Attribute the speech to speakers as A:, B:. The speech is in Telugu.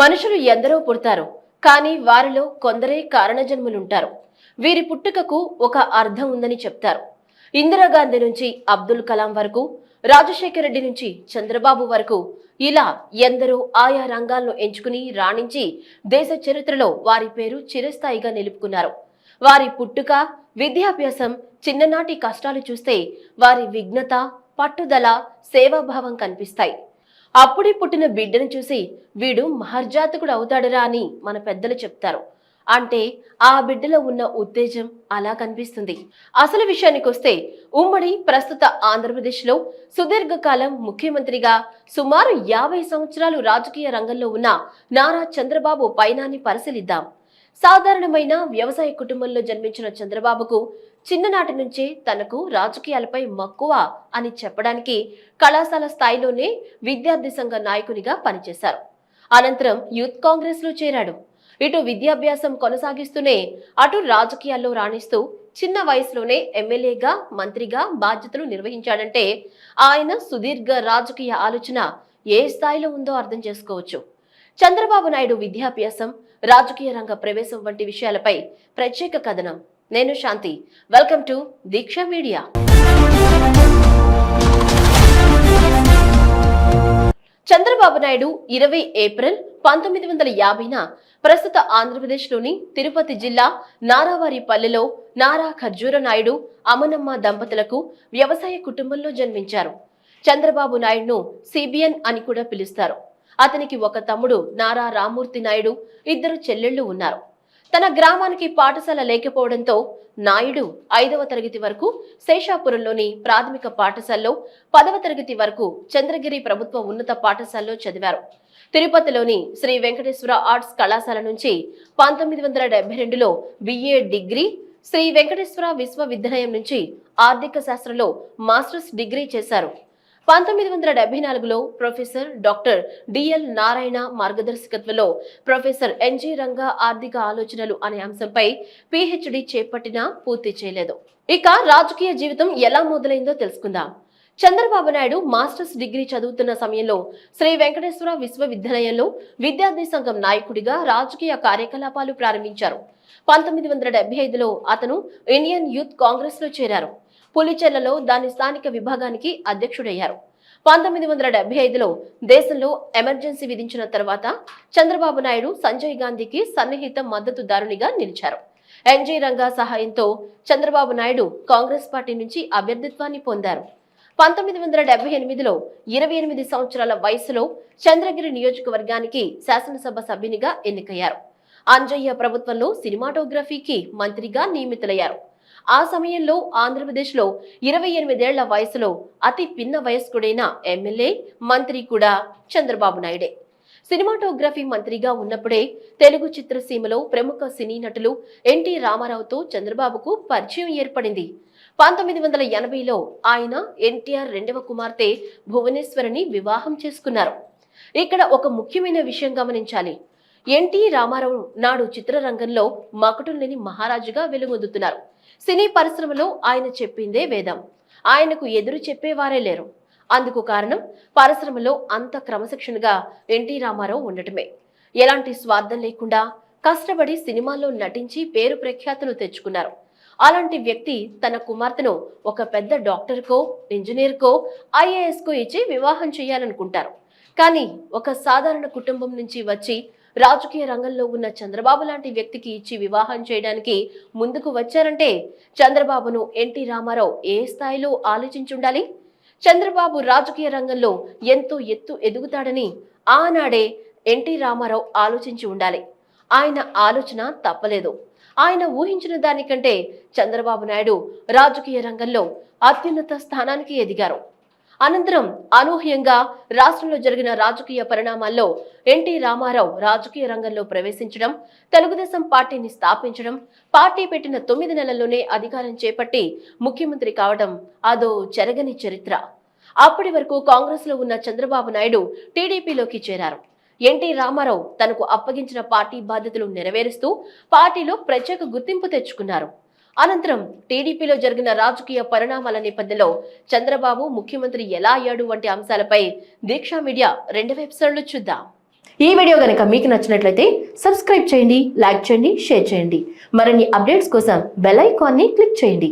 A: మనుషులు ఎందరో పుడతారు కానీ వారిలో కొందరే కారణజన్ములుంటారు. వీరి పుట్టుకకు ఒక అర్థం ఉందని చెప్తారు. ఇందిరాగాంధీ నుంచి అబ్దుల్ కలాం వరకు రాజశేఖర రెడ్డి నుంచి చంద్రబాబు వరకు ఇలా ఎందరో ఆయా రంగాలను ఎంచుకుని రాణించి దేశ చరిత్రలో వారి పేరు చిరస్థాయిగా నిలుపుకున్నారు. వారి పుట్టుక విద్యాభ్యాసం చిన్ననాటి కష్టాలు చూస్తే వారి విఘ్నత పట్టుదల సేవాభావం కనిపిస్తాయి. అప్పుడే పుట్టిన బిడ్డను చూసి వీడు మహర్జాతకుడు అవుతాడురా అని మన పెద్దలు చెప్తారు. అంటే ఆ బిడ్డలో ఉన్న ఉత్తేజం అలా కనిపిస్తుంది. అసలు విషయానికి వస్తే ఉమ్మడి ప్రస్తుత ఆంధ్రప్రదేశ్లో సుదీర్ఘకాలం ముఖ్యమంత్రిగా సుమారు యాభై సంవత్సరాలు రాజకీయ రంగంలో ఉన్న నారా చంద్రబాబు పైనాన్ని పరిశీలిద్దాం. సాధారణమైన వ్యవసాయ కుటుంబంలో జన్మించిన చంద్రబాబుకు చిన్ననాటి నుంచే తనకు రాజకీయాలపై మక్కువ అని చెప్పడానికి కళాశాల స్థాయిలోనే విద్యార్థి సంఘ నాయకునిగా పనిచేశారు. అనంతరం యూత్ కాంగ్రెస్లో చేరాడు. ఇటు విద్యాభ్యాసం కొనసాగిస్తూనే అటు రాజకీయాల్లో రాణిస్తూ చిన్న వయసులోనే ఎమ్మెల్యేగా మంత్రిగా బాధ్యతలు నిర్వహించాడంటే ఆయన సుదీర్ఘ రాజకీయ ఆలోచన ఏ స్థాయిలో ఉందో అర్థం చేసుకోవచ్చు. చంద్రబాబు నాయుడు విద్యాభ్యాసం రాజకీయ రంగ ప్రవేశం వంటి విషయాలపై ప్రత్యేక కథనం నేను Shanti. Welcome to Deeksha media Chandrababu Naidu ఇరవై ఏప్రిల్ పంతొమ్మిది వందల యాభైన ప్రస్తుత ఆంధ్రప్రదేశ్లోని తిరుపతి జిల్లా నారావారిపల్లెలో నారా ఖర్జూర నాయుడు అమనమ్మ దంపతులకు వ్యవసాయ కుటుంబంలో జన్మించారు. చంద్రబాబు నాయుడును సిబిఎన్ అని కూడా పిలుస్తారు. అతనికి ఒక తమ్ముడు నారా రామూర్తి నాయుడు ఇద్దరు చెల్లెళ్ళు ఉన్నారు. తన గ్రామానికి పాఠశాల లేకపోవడంతో నాయుడు ఐదవ తరగతి వరకు శేషాపురంలోని ప్రాథమిక పాఠశాలలో పదవ తరగతి వరకు చంద్రగిరి ప్రభుత్వ ఉన్నత పాఠశాలలో చదివారు. తిరుపతిలోని శ్రీ వెంకటేశ్వర ఆర్ట్స్ కళాశాల నుంచి పంతొమ్మిది వందల డెబ్బై రెండులో బిఏ డిగ్రీ శ్రీ వెంకటేశ్వర విశ్వవిద్యాలయం నుంచి ఆర్థిక శాస్త్రంలో మాస్టర్స్ డిగ్రీ చేశారు. పంతొమ్మిది వందల డెబ్బై నాలుగులో professor doctor D L Narayana మార్గదర్శకత్వంలో professor NG Ranga ఆర్థిక ఆలోచనలు అనే అంశంపై పిహెచ్డి చేపట్టినా పూర్తి చేయలేదు. ఇక రాజకీయ జీవితం ఎలా మొదలైందో తెలుసుకుందాం. చంద్రబాబు నాయుడు మాస్టర్స్ డిగ్రీ చదువుతున్న సమయంలో శ్రీ వెంకటేశ్వర విశ్వవిద్యాలయంలో విద్యార్థి సంఘం నాయకుడిగా రాజకీయ కార్యకలాపాలు ప్రారంభించారు. పంతొమ్మిది వందల ఐదులో అతను ఇండియన్ యూత్ కాంగ్రెస్లో చేరారు. పులిచెర్లలో దాని స్థానిక విభాగానికి అధ్యక్షుడయ్యారు. పంతొమ్మిది వందల డెబ్బై ఐదులో దేశంలో ఎమర్జెన్సీ విధించిన తర్వాత చంద్రబాబు నాయుడు సంజయ్ గాంధీకి సన్నిహిత మద్దతుదారునిగా నిలిచారు. ఎన్జీ రంగా సహాయంతో చంద్రబాబు నాయుడు కాంగ్రెస్ పార్టీ నుంచి అభ్యర్థిత్వాన్ని పొందారు. పంతొమ్మిది వందల డెబ్బై ఎనిమిదిలో ఇరవై ఎనిమిది సంవత్సరాల వయసులో చంద్రగిరి నియోజకవర్గానికి శాసనసభ సభ్యునిగా ఎన్నికయ్యారు. అంజయ్య ప్రభుత్వంలో సినిమాటోగ్రఫీకి మంత్రిగా నియమితులయ్యారు. ఆ సమయంలో ఆంధ్రప్రదేశ్లో ఇరవై ఎనిమిదేళ్ళ వయసులో అతి పిన్న వయస్కుడైన ఎమ్మెల్యే మంత్రి కూడా చంద్రబాబు నాయుడే. సినిమాటోగ్రఫీ మంత్రిగా ఉన్నప్పుడే తెలుగు చిత్రసీమలో ప్రముఖ సినీ నటులు ఎన్టీ రామారావుతో చంద్రబాబుకు పరిచయం ఏర్పడింది. పంతొమ్మిది వందల ఎనభైలో ఆయన ఎన్టీఆర్ రెండవ కుమార్తె భువనేశ్వరిని వివాహం చేసుకున్నారు. ఇక్కడ ఒక ముఖ్యమైన విషయం గమనించాలి. ఎన్టీ రామారావు నాడు చిత్రరంగంలో మకటం లేని మహారాజుగా వెలుగొందుతున్నారు. సినీ పరిశ్రమలో ఆయన చెప్పిందే వేదం. ఆయనకు ఎదురు చెప్పేవారే లేరు. అందుకు కారణం పరిశ్రమలో అంత క్రమశిక్షణగా ఎన్టీ రామారావు ఉండటమే. ఎలాంటి స్వార్థం లేకుండా కష్టపడి సినిమాల్లో నటించి పేరు ప్రఖ్యాతులు తెచ్చుకున్నారు. అలాంటి వ్యక్తి తన కుమార్తెను ఒక పెద్ద డాక్టర్కో ఇంజనీర్కో ఐఏఎస్కో ఇచ్చి వివాహం చేయాలనుకుంటారు. కానీ ఒక సాధారణ కుటుంబం నుంచి వచ్చి రాజకీయ రంగంలో ఉన్న చంద్రబాబు లాంటి వ్యక్తికి ఇచ్చి వివాహం చేయడానికి ముందుకు వచ్చారంటే చంద్రబాబును ఎన్టీ రామారావు ఏ స్థాయిలో ఆలోచించుండాలి? చంద్రబాబు రాజకీయ రంగంలో ఎంతో ఎత్తు ఎదుగుతాడని ఆనాడే ఎన్టీ రామారావు ఆలోచించి ఉండాలి. ఆయన ఆలోచన తప్పలేదు. ఆయన ఊహించిన దానికంటే చంద్రబాబు నాయుడు రాజకీయ రంగంలో అత్యున్నత స్థానానికి ఎదిగారు. అనంతరం అనూహ్యంగా రాష్ట్రంలో జరిగిన రాజకీయ పరిణామాల్లో ఎన్టీ రామారావు రాజకీయ రంగంలో ప్రవేశించడం తెలుగుదేశం పార్టీని స్థాపించడం పార్టీ పెట్టిన తొమ్మిది నెలల్లోనే అధికారం చేపట్టి ముఖ్యమంత్రి కావడం అదో చెరగని చరిత్ర. అప్పటి వరకు కాంగ్రెస్లో ఉన్న చంద్రబాబు నాయుడు టీడీపీలోకి చేరారు. ఎన్టీ రామారావు తనకు అప్పగించిన పార్టీ బాధ్యతలు నెరవేరుస్తూ పార్టీలో ప్రత్యేక గుర్తింపు తెచ్చుకున్నారు. అనంతరం టీడీపీలో జరిగిన రాజకీయ పరిణామాల నేపథ్యంలో చంద్రబాబు ముఖ్యమంత్రి ఎలా అయ్యాడు వంటి అంశాలపై దీక్షా మీడియా రెండవ ఎపిసోడ్లు చూద్దాం. ఈ వీడియో గనక మీకు నచ్చినట్లయితే సబ్స్క్రైబ్ చేయండి లైక్ చేయండి షేర్ చేయండి. మరిన్ని అప్డేట్స్ కోసం బెల్ ఐకాన్ని క్లిక్ చేయండి.